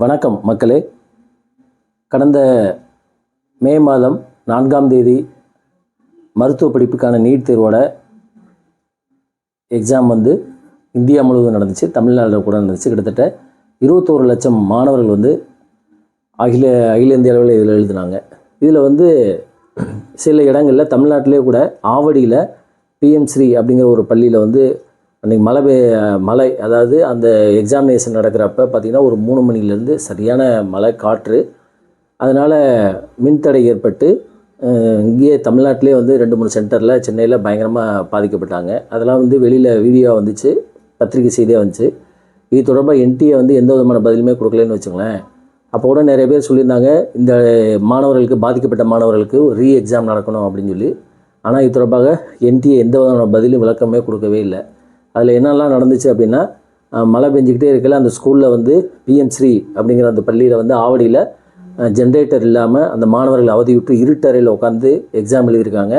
வணக்கம் மக்களே. கடந்த மே மாதம் நான்காம் தேதி மருத்துவ படிப்புக்கான நீட் தேர்வோட எக்ஸாம் வந்து இந்தியா முழுவதும் நடந்துச்சு தமிழ்நாட்டில் கூட நடந்துச்சு. கிட்டத்தட்ட இருபத்தோரு லட்சம் மாணவர்கள் வந்து அகில அகில இந்திய அளவில் இதில் எழுதினாங்க. இதில் வந்து சில இடங்களில் தமிழ்நாட்டிலே கூட ஆவடியில் பிஎம் ஸ்ரீ அப்படிங்கிற ஒரு பள்ளியில் வந்து அன்றைக்கி மழை பெய் மழை அதாவது அந்த எக்ஸாமினேஷன் நடக்கிறப்ப பார்த்திங்கன்னா ஒரு மூணு மணிலேருந்து சரியான மழை காற்று. அதனால் மின்தடை ஏற்பட்டு இங்கேயே தமிழ்நாட்டிலே வந்து ரெண்டு மூணு சென்டரில் சென்னையில் பயங்கரமாக பாதிக்கப்பட்டாங்க. அதெல்லாம் வந்து வெளியில் வீடியோ வந்துச்சு பத்திரிகை செய்தியாக வந்துச்சு. இது தொடர்பாக என்டிஏ வந்து எந்த விதமான பதிலுமே கொடுக்கலன்னு வச்சுங்களேன் அப்போ கூட நிறைய பேர் சொல்லியிருந்தாங்க இந்த மாணவர்களுக்கு பாதிக்கப்பட்ட மாணவர்களுக்கு ரீ எக்ஸாம் நடக்கணும் அப்படின்னு சொல்லி. ஆனால் இது தொடர்பாக என்டிஏ எந்த விதமான பதிலும் விளக்கமே கொடுக்கவே இல்லை. அதில் என்னெல்லாம் நடந்துச்சு அப்படின்னா மழை பெஞ்சிக்கிட்டே இருக்கல அந்த ஸ்கூலில் வந்து பிஎம் ஸ்ரீ அப்படிங்கிற அந்த பள்ளியில் வந்து ஆவடியில் ஜென்ரேட்டர் இல்லாமல் அந்த மாணவர்கள் அவதி விட்டு இருட்டறையில் உட்காந்து எக்ஸாம் எழுதியிருக்காங்க.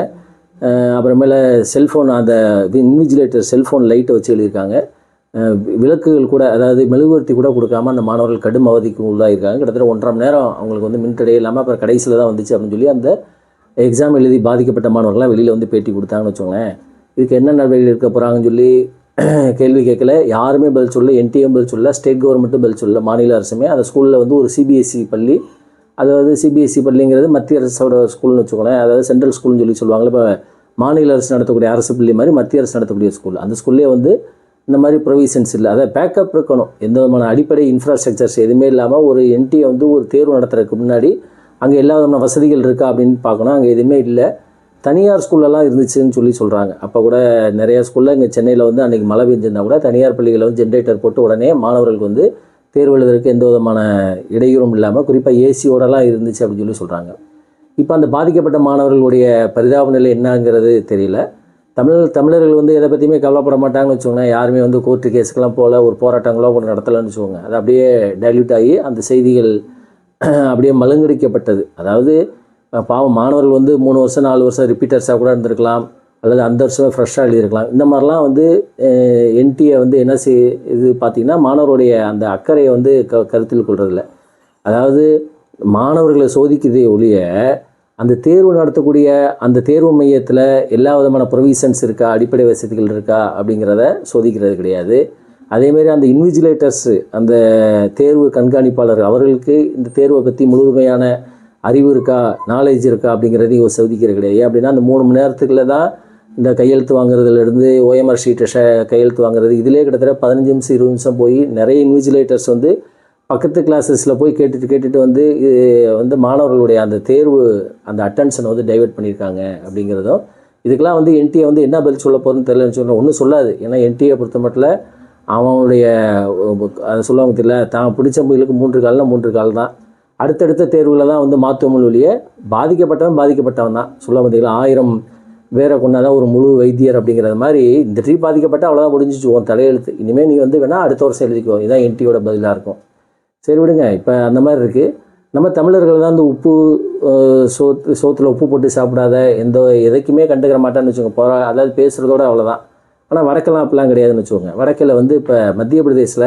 அப்புறமேல செல்ஃபோன் அந்த இன்விஜிலேட்டர் செல்ஃபோன் லைட்டை வச்சு எழுதியிருக்காங்க. விளக்குகள் கூட அதாவது மெழுகுவர்த்தி கூட கொடுக்காம அந்த மாணவர்கள் கடும் அவதிக்கு உள்ளாயிருக்காங்க. கிட்டத்தட்ட ஒன்றரை மணி நேரம் அவங்களுக்கு வந்து மின்தடை இல்லாமல் அப்புறம் கடைசியில் தான் வந்துச்சு அப்படின்னு சொல்லி அந்த எக்ஸாம் எழுதி பாதிக்கப்பட்ட மாணவர்கள்லாம் வெளியில் வந்து பேட்டி கொடுத்தாங்கன்னு வச்சுக்கோங்களேன். இதுக்கு என்ன நடவடிக்கை எடுக்க போகிறாங்கன்னு சொல்லி கேள்வி கேட்கல. யாருமே பதில் சொல்லல. என்டிஎம் பதில் சொல்லல. ஸ்டேட் கவர்மெண்ட்டும் பதில் சொல்லல. மாநில அரசுமே. அந்த ஸ்கூலில் வந்து ஒரு சிபிஎஸ்சி பள்ளி. அதாவது சிபிஎஸ்சி பள்ளிங்கிறது மத்திய அரசோட ஸ்கூல்னு வச்சுக்கோங்களேன். அதாவது சென்ட்ரல் ஸ்கூல்னு சொல்லி சொல்லுவாங்களே இப்போ மாநில அரசு நடத்தக்கூடிய அரசு பள்ளி மாதிரி மத்திய அரசு நடத்தக்கூடிய ஸ்கூல் அந்த ஸ்கூல்லே வந்து இந்த மாதிரி ப்ரொவிஷன்ஸ் இல்லை. அதை பேக்கப் இருக்கணும். எந்த விதமான அடிப்படை இன்ஃப்ராஸ்ட்ரக்சர்ஸ் எதுவுமே இல்லாமல் ஒரு என்டிஏ வந்து ஒரு தேர்வு நடத்துறதுக்கு முன்னாடி அங்கே எல்லா விதமான வசதிகள் இருக்கா அப்படின்னு பார்க்கணும். அங்கே எதுவுமே இல்லை. தனியார் ஸ்கூல்லலாம் இருந்துச்சுன்னு சொல்லி சொல்கிறாங்க அப்போ கூட நிறைய ஸ்கூலில் இங்கே சென்னையில் வந்து அன்றைக்கி மழை பெஞ்சிருந்தா கூட தனியார் பள்ளிகளில் வந்து ஜென்ரேட்டர் போட்டு உடனே மாணவர்களுக்கு வந்து தேர்வு எழுதுறதுக்கு எந்த விதமான இடையூறும் இல்லாமல் குறிப்பாக ஏசியோடலாம் இருந்துச்சு அப்படின்னு சொல்லி சொல்கிறாங்க இப்போ அந்த பாதிக்கப்பட்ட மாணவர்களுடைய பரிதாப நிலை என்னங்கிறது தெரியல. தமிழ் தமிழர்கள் வந்து எதை பற்றியுமே கவலைப்பட மாட்டாங்கன்னு வச்சுக்கோங்களேன். யாருமே வந்து கோர்ட்டு கேஸுக்கெல்லாம் போகல ஒரு போராட்டங்களோ ஒன்று நடத்தலைன்னு வச்சுக்கோங்க. அது அப்படியே டைல்யூட் ஆகி அந்த செய்திகள் அப்படியே மழுங்கடிக்கப்பட்டது. அதாவது பாவம் மாணவர்கள் வந்து மூணு வருஷம் நாலு வருஷம் ரிப்பீட்டர்ஸாக கூட இருந்திருக்கலாம். அல்லது அந்த வருஷமே ஃப்ரெஷ்ஷாக எழுதியிருக்கலாம். இந்த மாதிரிலாம் வந்து என்டிஏ வந்து என்ன செய் இது பார்த்திங்கன்னா மாணவருடைய அந்த அக்கறையை வந்து க கருத்தில் கொள்றதில்ல. அதாவது மாணவர்களை சோதிக்குதே ஒழிய அந்த தேர்வு நடத்தக்கூடிய அந்த தேர்வு மையத்தில் எல்லா விதமான ப்ரொவிஷன்ஸ் இருக்கா அடிப்படை வசதிகள் இருக்கா அப்படிங்கிறத சோதிக்கிறது கிடையாது. அதேமாரி அந்த இன்விஜிலேட்டர்ஸு அந்த தேர்வு கண்காணிப்பாளர் அவர்களுக்கு இந்த தேர்வை பற்றி முழுமையான அறிவு இருக்கா நாலேஜ் இருக்கா அப்படிங்கிறதையும் இவர் சோதிக்கிறது கிடையாது ஏன் அப்படின்னா அந்த மூணு மணி நேரத்துக்குள்ள தான் இந்த கையெழுத்து வாங்குறதுலேருந்து ஓஎம்ஆர் ஷீட்டை ஷ கையெழுத்து வாங்குறது. இதிலே கிட்டத்தட்ட பதினஞ்சு நிமிஷம் இருபது நிமிஷம் போய் நிறைய இன்விஜிலேட்டர்ஸ் வந்து பக்கத்து கிளாஸஸில் போய் கேட்டுட்டு கேட்டுட்டு வந்து இது வந்து மாணவர்களுடைய அந்த தேர்வு அந்த அட்டென்ஷனை வந்து டைவர்ட் பண்ணியிருக்காங்க அப்படிங்கிறதும் இதுக்கெல்லாம் வந்து என்டிஏ வந்து என்ன பதில் சொல்ல போகிறதுன்னு தெரியலன்னு சொல்ல ஒன்றும் சொல்லாது. ஏன்னா என்டிஏ பொறுத்த மட்டும் அவனுடைய அதை சொல்லுவாங்க தெரியல தான் பிடிச்ச முயலுக்கு மூன்று கால்னால் மூன்று கால் தான் அடுத்தடுத்த தேர்வில் தான் வந்து மாற்றுவமல் ஒழிய பாதிக்கப்பட்டவன் பாதிக்கப்பட்டவன் தான். சொல்ல பார்த்தீங்களா ஆயிரம் வேற கொண்டாதான் ஒரு முழு வைத்தியர் அப்படிங்கிறது மாதிரி இந்த ட்ரீ பாதிக்கப்பட்ட அவ்வளோதான் முடிஞ்சிச்சு. உன் தலையெழுத்து. இனிமேல் நீ வந்து வேணால் அடுத்த வருஷம் எழுதிக்கோ. இதுதான் என்டியோட பதிலாக இருக்கும். சரி விடுங்க. இப்போ அந்த மாதிரி இருக்குது நம்ம தமிழர்கள் தான் இந்த உப்பு சோத்து சோத்தில் உப்பு போட்டு சாப்பிடாத எந்த எதைக்குமே கண்டுக்கிற மாட்டான்னு வச்சுக்கோங்க. போகிற அதாவது பேசுகிறதோட அவ்வளோதான் ஆனால் வடக்கெல்லாம் அப்படிலாம் கிடையாதுன்னு வச்சுக்கோங்க. வடக்கில் வந்து இப்போ மத்திய பிரதேசில்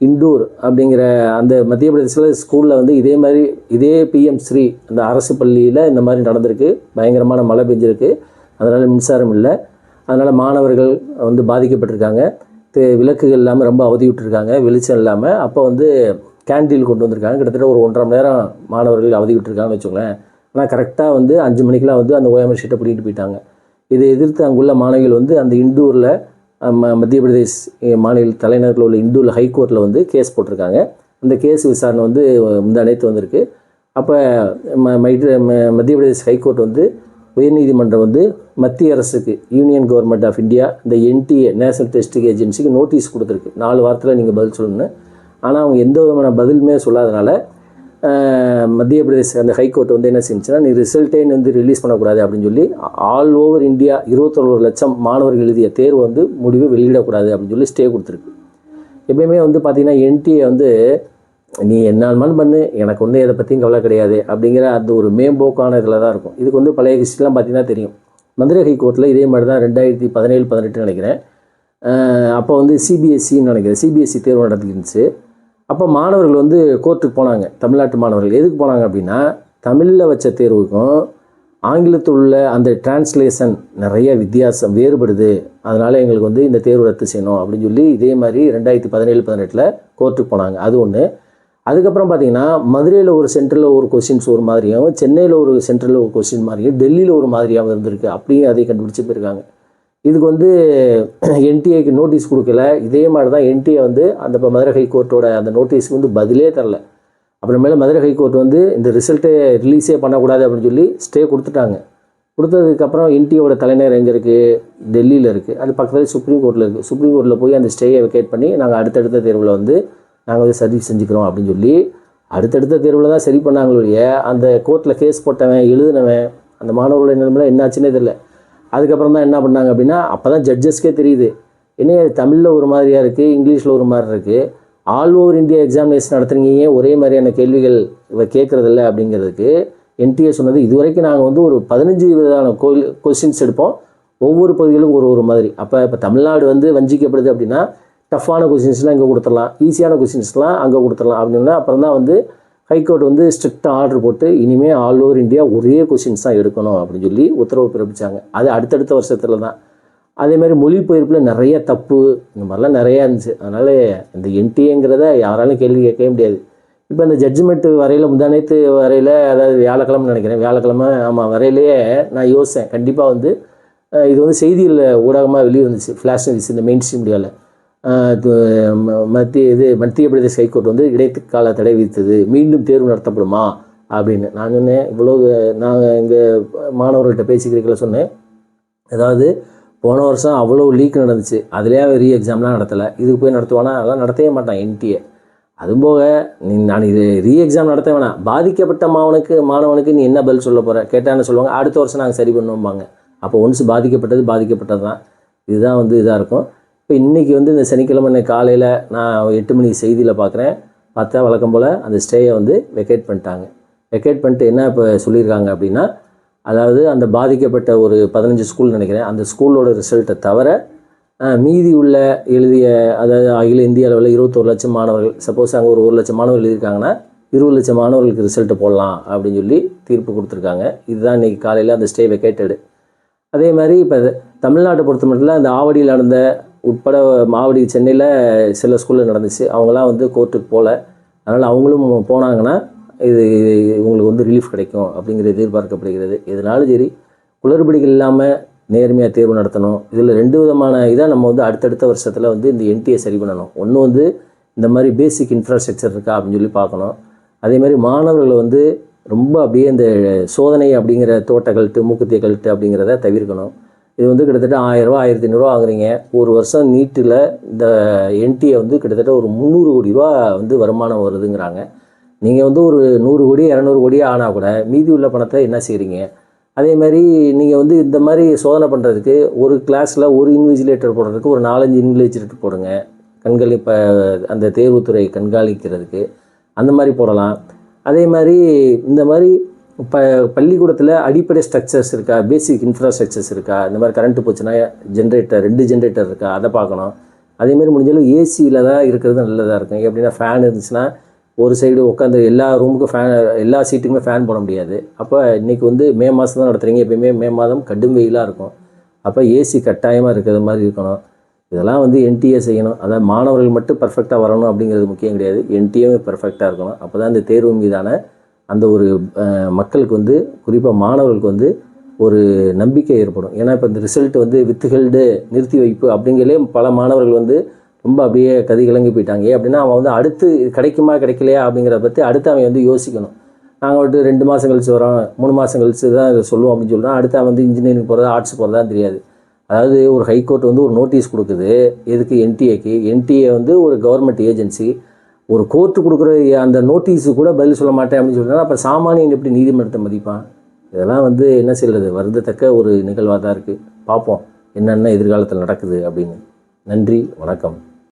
இண்டூர் அப்படிங்கிற அந்த மத்திய பிரதேசத்தில் ஸ்கூலில் வந்து இதே மாதிரி இதே பிஎம் ஸ்ரீ அந்த அரசு பள்ளியில் இந்த மாதிரி நடந்திருக்கு. பயங்கரமான மழை பெஞ்சிருக்கு. அதனால் மின்சாரம் இல்லை. அதனால் மாணவர்கள் வந்து பாதிக்கப்பட்டிருக்காங்க. விளக்குகள் இல்லாமல் ரொம்ப அவதி விட்டுருக்காங்க வெளிச்சம் இல்லாமல் அப்போ வந்து கேண்டீன் கொண்டு வந்திருக்காங்க. கிட்டத்தட்ட ஒரு ஒன்றரை மணி நேரம் மாணவர்கள் அவதி விட்டுருக்காங்கன்னு வச்சுக்கோங்களேன் ஆனால் கரெக்டாக வந்து அஞ்சு மணிக்கெலாம் வந்து அந்த ஓஎம்ஆர் ஷீட்டை பிடிக்கிட்டு போயிட்டாங்க. இதை எதிர்த்து அங்குள்ள மாணவிகள் வந்து அந்த இண்டூரில் மத்திய பிரதேஷ் மாநில தலைநகரில் உள்ள இண்டூரில் ஹைகோர்ட்டில் வந்து கேஸ் போட்டிருக்காங்க. அந்த கேஸ் விசாரணை வந்து இந்த அனைத்து வந்திருக்கு. அப்போ ம ம- மத்திய பிரதேஷ் ஹைகோர்ட் வந்து உயர்நீதிமன்றம் வந்து மத்திய அரசுக்கு யூனியன் கவர்மெண்ட் ஆஃப் இந்தியா இந்த என்டிஏ நேஷனல் டெஸ்டிங் ஏஜென்சிக்கு நோட்டீஸ் கொடுத்துருக்கு. நாலு வாரத்தில் நீங்கள் பதில் சொல்லணும்னு. ஆனால் அவங்க எந்த விதமான பதிலுமே சொல்லாதனால மத்திய பிரதேஷ் அந்த ஹைகோர்ட் வந்து என்ன செஞ்சுன்னா நீ ரிசல்ட்டே வந்து ரிலீஸ் பண்ணக்கூடாது அப்படின்னு சொல்லி ஆல் ஓவர் இந்தியா இருபத்தொரு லட்சம் மாணவர்கள் எழுதிய தேர்வு வந்து முடிவு வெளியிடக்கூடாது அப்படின்னு சொல்லி ஸ்டே கொடுத்துருக்கு. எப்பயுமே வந்து பார்த்தீங்கன்னா என்டிஏ வந்து நீ என்னாலும் பண்ணு எனக்கு ஒன்றும் எதை பற்றியும் கவலை கிடையாது அப்படிங்கிற அந்த ஒரு மேம்போக்கான இதில் தான் இருக்கும். இதுக்கு வந்து பழைய ஹிஸ்ட்ரிலாம் பார்த்தீங்கன்னா தெரியும். மதுரை ஹைகோர்ட்டில் இதே மாதிரி தான் ரெண்டாயிரத்தி பதினேழு பதினெட்டு நினைக்கிறேன். அப்போ வந்து சிபிஎஸ்சின்னு நினைக்கிறேன். சிபிஎஸ்சி தேர்வு நடந்துருந்துச்சு அப்போ மாணவர்கள் வந்து கோர்ட்டுக்கு போனாங்க. தமிழ்நாட்டு மாணவர்கள் எதுக்கு போனாங்க அப்படின்னா தமிழில் வச்ச தேர்வுக்கும் ஆங்கிலத்தில் உள்ள அந்த டிரான்ஸ்லேஷன் நிறைய வித்தியாசம் வேறுபடுது. அதனால் எங்களுக்கு வந்து இந்த தேர்வு ரத்து செய்யணும் அப்படின்னு சொல்லி இதே மாதிரி ரெண்டாயிரத்தி பதினேழு பதினெட்டில் கோர்ட்டுக்கு போனாங்க. அது ஒன்று அதுக்கப்புறம் பார்த்தீங்கன்னா மதுரையில் ஒரு சென்டரில் ஒரு கொஸ்டின்ஸ் ஒரு மாதிரியாகவும் சென்னையில் ஒரு சென்டரில் ஒரு கொஸ்டின் மாதிரியும் டெல்லியில் ஒரு மாதிரியாகவும் இருந்திருக்கு. அப்படியும் அதை கண்டுபிடிச்சி போயிருக்காங்க. இதுக்கு வந்து என்டிஏக்கு நோட்டீஸ் கொடுக்கல. இதே மாதிரி தான் என்டிஏ வந்து அந்த இப்போ மதுரை ஹைகோர்ட்டோட அந்த நோட்டீஸ்க்கு வந்து பதிலே தரல. அப்புறமேல மதுரை ஹைகோர்ட் வந்து இந்த ரிசல்ட்டை ரிலீஸே பண்ணக்கூடாது அப்படின்னு சொல்லி ஸ்டே கொடுத்துட்டாங்க. கொடுத்ததுக்கப்புறம் என்டிஏவோட தலைநகர் எங்கே இருக்குது டெல்லியில் இருக்குது அது பக்கத்தில் சுப்ரீம் கோர்ட்டில் இருக்குது சுப்ரீம் கோர்ட்டில் போய் அந்த ஸ்டேயை வெக்கேட் பண்ணி நாங்கள் அடுத்தடுத்த தேர்வில் வந்து நாங்கள் வந்து சரி செஞ்சுக்கிறோம் அப்படின்னு சொல்லி அடுத்தடுத்த தேர்வில் தான் சரி பண்ணாங்களே அந்த கோர்ட்டில் கேஸ் போட்டவன் எழுதினவன் அந்த மாணவர்களுடைய நிலைமையில என்னாச்சுன்னே தெரியல. அதுக்கப்புறம் தான் என்ன பண்ணாங்க அப்படின்னா அப்போ தான் ஜட்ஜஸ்க்கே தெரியுது. என்ன தமிழில் ஒரு மாதிரியாக இருக்குது இங்கிலீஷில் ஒரு மாதிரி இருக்குது ஆல் ஓவர் இந்தியா எக்ஸாமினேஷன் நடத்துறீங்க ஏன் ஒரே மாதிரியான கேள்விகள் இவ கேட்குறதில்ல அப்படிங்கிறதுக்கு என்டிஏ சொன்னது. இது வரைக்கும் நாங்கள் வந்து ஒரு பதினஞ்சு விதமான கோயில் கொஸ்டின்ஸ் எடுப்போம். ஒவ்வொரு பகுதிகளும் ஒரு ஒரு மாதிரி. அப்போ இப்போ தமிழ்நாடு வந்து வஞ்சிக்கப்படுது அப்படின்னா டஃப்பான கொஸ்டின்ஸ்லாம் இங்கே கொடுத்துடலாம் ஈஸியான கொஸ்டின்ஸ்லாம் அங்கே கொடுத்துடலாம் அப்படின்னா அப்புறம் தான் வந்து ஹைகோர்ட் வந்து ஸ்ட்ரிக்டாக ஆர்டர் போட்டு இனிமேல் ஆல் ஓவர் இந்தியா ஒரே கொஷின்ஸ் தான் எடுக்கணும் அப்படின்னு சொல்லி உத்தரவு பிறப்பிச்சாங்க. அது அடுத்தடுத்த வருஷத்தில் தான். அதேமாதிரி மொழிபெயர்ப்பில் நிறைய தப்பு இந்த மாதிரிலாம் நிறையா இருந்துச்சு. அதனால் இந்த என்டிஏங்கிறத யாராலும் கேள்வி கேட்கவே முடியாது. இப்போ இந்த ஜட்ஜ்மெண்ட் வரையில் முந்தானத்து வரையில் அதாவது வியாழக்கிழமை நினைக்கிறேன் வியாழக்கிழமை ஆமாம் வரையிலேயே நான் யோசித்தேன் கண்டிப்பாக வந்து இது வந்து செய்தியில் ஊடகமாக வெளியிருந்துச்சு ஃப்ளாஷ் நியூஸ் இந்த மெயின் ஸ்ட்ரீம் மீடியாவில் மத்திய இது மத்திய பிரதேச ஹைகோர்ட் வந்து இடைக்கால தடை விதித்தது. மீண்டும் தேர்வு நடத்தப்படுமா? அப்படின்னு. நான் சொன்னேன் இவ்வளோ நாங்கள் இங்கே மாணவர்கள்ட்ட பேசிக்கிறீங்கள சொன்னேன். அதாவது போன வருஷம் அவ்வளோ லீக் நடந்துச்சு. அதுலேயே ரீ எக்ஸாம்லாம் நடத்தலை. இதுக்கு போய் நடத்துவானா? அதெல்லாம் நடத்தவே மாட்டான் என்டிஏ அதுவும் போக நீ நான் இது ரீ எக்ஸாம் நடத்த வேணாம். பாதிக்கப்பட்ட மாணவனுக்கு மாணவனுக்கு நீ என்ன பதில் சொல்ல போகிற கேட்டான்னு சொல்லுவாங்க அடுத்த வருஷம் நாங்கள் சரி பண்ணுவோம்பாங்க. அப்போ ஒன்ஸ் பாதிக்கப்பட்டது பாதிக்கப்பட்டது தான் இதுதான் வந்து இதாக இருக்கும். இப்போ இன்றைக்கி வந்து இந்த சனிக்கிழமை காலையில் நான் எட்டு மணி செய்தியில் பார்க்குறேன் பார்த்தா வழக்கம் போல் அந்த ஸ்டேயை வந்து வெக்கேட் பண்ணிட்டாங்க. வெக்கேட் பண்ணிட்டு என்ன இப்போ சொல்லியிருக்காங்க அப்படின்னா அதாவது அந்த பாதிக்கப்பட்ட ஒரு பதினஞ்சு ஸ்கூல் நினைக்கிறேன். அந்த ஸ்கூலோட ரிசல்ட்டை தவிர மீதி உள்ள எழுதிய அதாவது அகில இந்திய அளவில் இருபத்தோரு லட்சம் மாணவர்கள் சப்போஸ் அங்கே ஒரு ஒரு லட்சம் மாணவர்கள் எழுதியிருக்காங்கன்னா இருபது லட்சம் மாணவர்களுக்கு ரிசல்ட்டு போடலாம் அப்படின்னு சொல்லி தீர்ப்பு கொடுத்துருக்காங்க. இதுதான் இன்றைக்கி காலையில் அந்த ஸ்டே வெக்கேட்டடு அதே மாதிரி இப்போ தமிழ்நாட்டை பொறுத்த மட்டும் அந்த ஆவடியில் நடந்த உட்பட மாவடி சென்னையில் சில ஸ்கூலில் நடந்துச்சு. அவங்களாம் வந்து கோர்ட்டுக்கு போகல அதனால் அவங்களும் போனாங்கன்னா இது இவங்களுக்கு வந்து ரிலீஃப் கிடைக்கும் அப்படிங்கிற எதிர்பார்க்கப்படுகிறது. இதனாலும் சரி குளறுபடிகள் இல்லாமல் நேர்மையாக தேர்வு நடத்தணும். இதில் ரெண்டு விதமான இதாக நம்ம வந்து அடுத்தடுத்த வருஷத்தில் வந்து இந்த என்டிஏ சரி பண்ணணும். ஒன்று வந்து இந்த மாதிரி பேசிக் இன்ஃப்ராஸ்ட்ரக்சர் இருக்கா அப்படின்னு சொல்லி பார்க்கணும். அதே மாதிரி மாணவர்களை வந்து ரொம்ப அப்படியே இந்த சோதனை அப்படிங்கிற தோட்ட கழட்டு மூக்குத்திய கழட்டு அப்படிங்கிறத தவிர்க்கணும். இது வந்து கிட்டத்தட்ட ஆயிரரூவா ஆயிரத்தி ஐநூறுரூவா வாங்குறீங்க. ஒரு வருஷம் நீட்டில் இந்த என்டிஏ வந்து கிட்டத்தட்ட ஒரு முந்நூறு கோடி ரூபா வந்து வருமானம் வருதுங்கிறாங்க. நீங்கள் வந்து ஒரு நூறு கோடி இரநூறு கோடி ஆனால் கூட மீதி உள்ள பணத்தை என்ன செய்கிறீங்க அதே மாதிரி நீங்கள் வந்து இந்த மாதிரி சோதனை பண்ணுறதுக்கு ஒரு கிளாஸில் ஒரு இன்விஜிலேட்டர் போடுறதுக்கு ஒரு நாலஞ்சு இன்விஜிலேட்டர் போடுங்க. கண்காணி இப்போ அந்த தேர்வுத்துறை கண்காணிக்கிறதுக்கு அந்த மாதிரி போடலாம். அதே மாதிரி இந்த மாதிரி ப பள்ளிக்கூடத்தில் அடிப்படை ஸ்ட்ரக்சர்ஸ் இருக்கா? பேசிக் இன்ஃப்ராஸ்ட்ரக்சர்ஸ் இருக்கா? இந்த மாதிரி கரண்ட்டு போச்சுன்னா ஜென்ரேட்டர் ரெண்டு ஜென்ரேட்டர் இருக்கா? அதை பார்க்கணும். அதேமாதிரி முடிஞ்சாலும் ஏசியில் தான் இருக்கிறது நல்லதாக இருக்கும். எப்படின்னா ஃபேன் இருந்துச்சுன்னா ஒரு சைடு உட்காந்து எல்லா ரூமுக்கும் ஃபேன் எல்லா சீட்டுக்குமே ஃபேன் போட முடியாது. அப்போ இன்றைக்கி வந்து மே மாதம் தான் நடத்துகிறீங்க எப்பயுமே மே மாதம் கடும் வெயிலாக இருக்கும். அப்போ ஏசி கட்டாயமாக இருக்கிற மாதிரி இருக்கணும். இதெல்லாம் வந்து என்டிஏ செய்யணும். அதாவது மாணவர்கள் மட்டும் பர்ஃபெக்டாக வரணும் அப்படிங்கிறது முக்கியம் கிடையாது. என்டிஏவும் பர்ஃபெக்டாக இருக்கணும். அப்போ தான் இந்த தேர்வு மீதான அந்த ஒரு மக்களுக்கு வந்து குறிப்பாக மாணவர்களுக்கு வந்து ஒரு நம்பிக்கை ஏற்படும். ஏன்னா இப்போ இந்த ரிசல்ட் வந்து வித்துகள்டு நிறுத்தி வைப்பு அப்படிங்கிறதே பல மாணவர்கள் வந்து ரொம்ப அப்படியே கதி கிளங்கி போயிட்டாங்க. ஏன் அப்படின்னா அவன் வந்து அடுத்து கிடைக்குமா கிடைக்கலையா அப்படிங்கிறத பற்றி அடுத்து அவன் வந்து யோசிக்கணும். நாங்கள் வந்துட்டு ரெண்டு மாதம் கழிச்சு வரோம் மூணு மாதம் கழிச்சு தான் இதை சொல்லுவோம் அப்படின்னு சொல்கிறோம் அடுத்து அவன் வந்து இன்ஜினியரிங் போகிறதா ஆர்ட்ஸ் போகிறதா தெரியாது. அதாவது ஒரு ஹைகோர்ட் வந்து ஒரு நோட்டீஸ் கொடுக்குது. எதுக்கு? என்டிஏக்கு என்டிஏ வந்து ஒரு கவர்மெண்ட் ஏஜென்சி ஒரு கோர்ட்டு கொடுக்குற அந்த நோட்டீஸு கூட பதில் சொல்ல மாட்டேன் அப்படின்னு சொல்கிறாங்க அப்புறம் சாமானியன் எப்படி நீதிமன்றத்தை மதிப்பான்? இதெல்லாம் வந்து என்ன செய்கிறது வருந்தத்தக்க ஒரு நிகழ்வாக தான் இருக்குது பார்ப்போம். என்னென்ன எதிர்காலத்தில் நடக்குது அப்படின்னு. நன்றி. வணக்கம்.